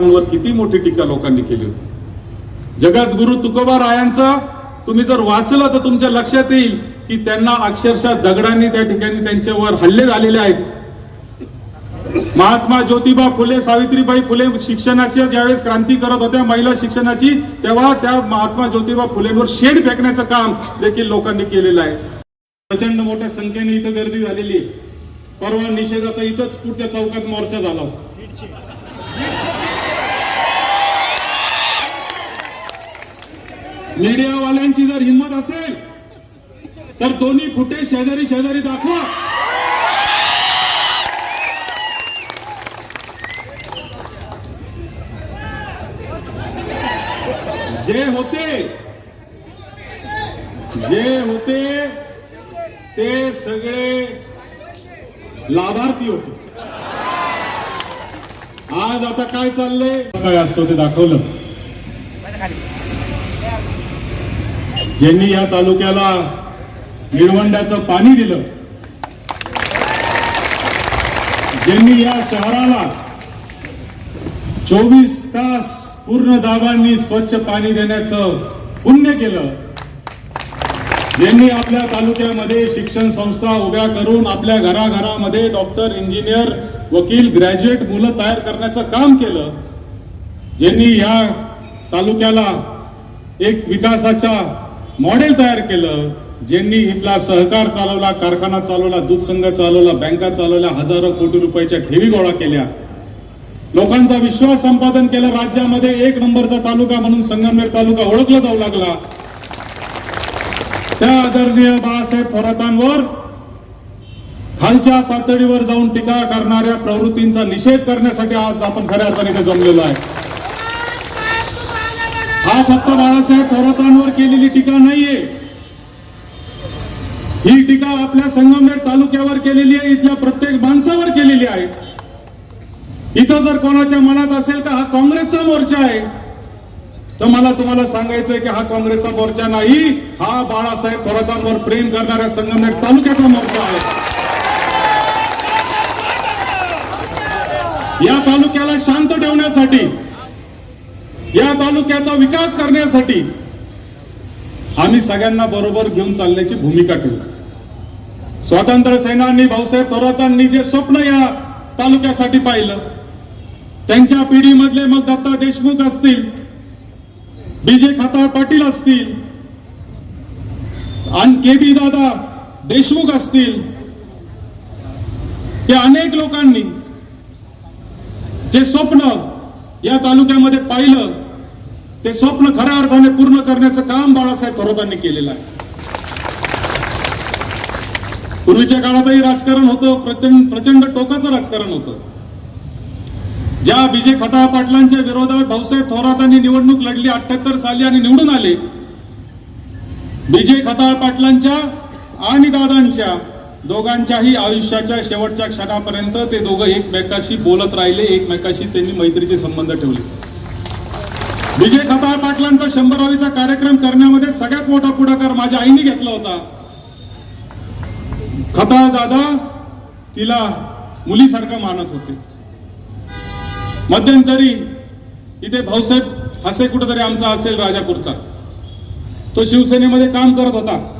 वर किती मोठी टीका लोकांनी केली होती? जगद्गुरु तुकोबा रायांचा तुम्ही जर वाचलं तर तुमच्या लक्षात येईल की त्यांना अक्षरशः दगडांनी त्या ठिकाणी त्यांच्यावर हल्ले झालेले आहेत. महात्मा ज्योतिबा फुले सावित्रीबाई फुले शिक्षणाची ज्यावेळेस क्रांती करत होत्या महिला शिक्षणाची तेव्हा त्या महात्मा ज्योतिबा फुलेंवर शेड फेकण्याचं काम देखील लोकांनी केलेलं आहे. प्रचंड मोठ्या संख्येने इथं गर्दी झालेली आहे. परवा निषेधाचा इथंच पुढच्या चौकात मोर्चा झाला होता. मीडियावाल्यांची जर हिंमत असेल तर दोन्ही फुटे शेजारी शेजारी दाखवा. जे होते जे होते ते सगळे लाभार्थी होते. आज आता काय चाललंय? काय असतं ते दाखवलं. ज्यांनी या तालुक्याला निळवंड्याचं पाणी दिलं ज्यांनी या शहराला चोवीस तास पूर्ण दाबांनी स्वच्छ पाणी देण्याचं पुण्य केलं ज्यांनी आपल्या तालुक्यामध्ये शिक्षण संस्था उभ्या करून आपल्या घराघरामध्ये डॉक्टर इंजिनियर वकील ग्रॅज्युएट मुलं तयार करण्याचं काम केलं ज्यांनी या तालुक्याला एक विकासाचा मॉडेल तयार केलं ज्यांनी इथला सहकार चालवला कारखाना चालवला दूध संघ चालवला बँका चालवल्या हजारो कोटी रुपयाच्या ठेवी गोळा केल्या. लोकांचा विश्वास संपादन केलं राज्यामध्ये एक नंबरचा तालुका म्हणून संगमनेर तालुका ओळखला जाऊ लागला. त्या आदरणीय बाळासाहेब थोरातांवर खालच्या पातळीवर जाऊन टीका करणाऱ्या प्रवृत्तींचा निषेध करण्यासाठी आज आपण खऱ्या अर्थाने जमलेलो आहे. फक्त बाळासाहेब थोरातांवर केलेली टीका नाहीये. ही टीका आपल्या संगमनेर तालुक्यावर केलेली आहे इथल्या प्रत्येक माणसावर केलेली आहे. इथं जर कोणाच्या मनात असेल का हा काँग्रेसचा मोर्चा आहे तर मला तुम्हाला सांगायचंय की हा काँग्रेसचा मोर्चा नाही हा बाळासाहेब थोरातांवर प्रेम करणाऱ्या संगमनेर तालुक्याचा मोर्चा आहे. या तालुक्याला शांत ठेवण्यासाठी या तालुक्याचा विकास करण्यासाठी आम्ही सगळ्यांना बरोबर घेऊन चालण्याची भूमिका ठेवू स्वातंत्र्य सेनानी भाऊसाहेब थोरातांनी जे स्वप्न या तालुक्यासाठी पाहिलं त्यांच्या पिढीमधले मग दत्ता देशमुख असतील बीजे खताळ पाटील असतील आणि के बी दादा देशमुख असतील या अनेक लोकांनी जे स्वप्न या तालुक्यामध्ये पाहिलं ते स्वप्न खऱ्या अर्थाने पूर्ण करण्याचं काम बाळासाहेब थोरातांनी केलेलं आहे. पूर्वीच्या काळातही राजकारण होतं प्रचंड प्रचंड टोकाचं राजकारण होतं. ज्या विजय खताळ पाटलांच्या विरोधात भाऊसाहेब थोरातांनी निवडणूक लढली अठ्याहत्तर साली आणि निवडून आले. विजय खताळ पाटलांच्या आणि दादांच्या दोघांच्याही आयुष्याच्या शेवटच्या क्षणापर्यंत ते दोघं एकमेकाशी बोलत राहिले एकमेकाशी त्यांनी मैत्रीचे संबंध ठेवले. विजय खताळ पाटलांचा शंभरावीचा कार्यक्रम करण्यामध्ये सगळ्यात मोठा पुढाकार माझ्या आईने घेतला होता. खताळ दादा तिला मुलीसारखं मानत होते. मध्यंतरी इथे भाऊसाहेब हसे कुठेतरी आमचा असेल राजापूरचा. तो शिवसेनेमध्ये काम करत होता.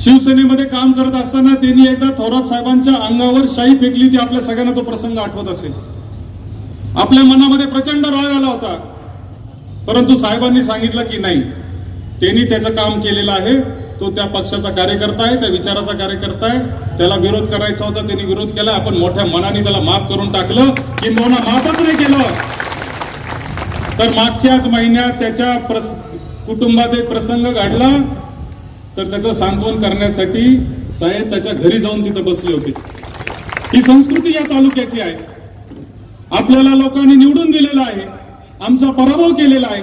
शिवसेनेमध्ये काम करत असताना त्यांनी एकदा थोरात साहेबांच्या अंगावर शाई फेकली ती आपल्या सगळ्यांना तो प्रसंग आठवत असेल. आपल्या मनामध्ये प्रचंड राग आला होता. परंतु साहेबांनी सांगितलं की नाही त्यांनी त्याचं काम केलेलं आहे. तो त्या पक्षाचा कार्यकर्ता आहे त्या विचाराचा कार्यकर्ता आहे. त्याला विरोध करायचा होता त्यांनी विरोध केला. आपण मोठ्या मनाने त्याला माफ करून टाकलं किंबहुना माफच नाही केलं. तर मागच्याच महिन्यात त्याच्या प्रस कुटुंबात एक प्रसंग घडला. तर त्याचं सांत्वन करण्यासाठी साहेब त्याच्या घरी जाऊन तिथं बसले होते. ही संस्कृती या तालुक्याची आहे. आपल्याला लोकांनी निवडून दिलेला आहे. आमचा पराभव केलेला आहे.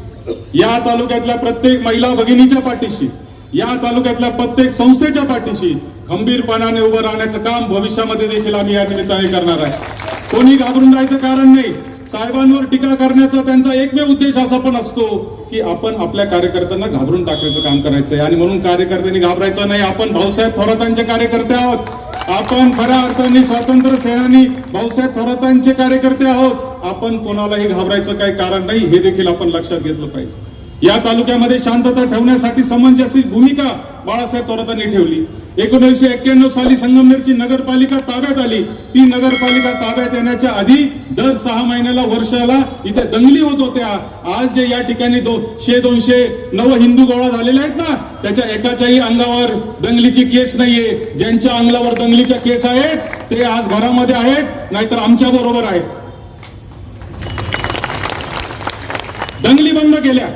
या तालुक्यातल्या प्रत्येक महिला भगिनीच्या पाठीशी या तालुक्यातल्या प्रत्येक संस्थेच्या पाठीशी खंबीरपणाने उभं राहण्याचं काम भविष्यामध्ये देखील आम्ही या निमित्ताने करणार आहे. कोणी घाबरून जायचं कारण नाही. साहेबांवर टीका करण्याचा त्यांचा एकमेव उद्देश असा पण असतो की आपण आपल्या कार्यकर्त्यांना घाबरून टाकण्याचं काम करायचंय. आणि म्हणून कार्यकर्त्यांनी घाबरायचं नाही. आपण भाऊसाहेब थोरातांचे कार्यकर्ते आहोत. आपण खऱ्या अर्थाने स्वातंत्र्य सेनानी भाऊसाहेब थोरातांचे कार्यकर्ते आहोत. आपण कोणालाही घाबरायचं काही कारण नाही हे देखील आपण लक्षात घेतलं पाहिजे. या तालुक्यामध्ये शांतता ठेवण्यासाठी समंजसी भूमिका बाळासाहेब थोरातांनी ठेवली. एकोणीसशे एक्क्याण्णव साली संगमनेरची नगरपालिका ताब्यात आली. ती नगरपालिका ताब्यात येण्याच्या आधी दर सहा महिन्याला वर्षाला इथे दंगली होत होत्या. आज जे या ठिकाणी दोनशे दोनशे नव हिंदू गोळा झालेले आहेत ना त्याच्या एकाच्याही अंगावर दंगलीची केस नाहीये. ज्यांच्या अंगावर दंगलीच्या केस आहेत ते आज घरामध्ये आहेत नाहीतर आमच्या बरोबर आहेत. दंगली बंद केल्या.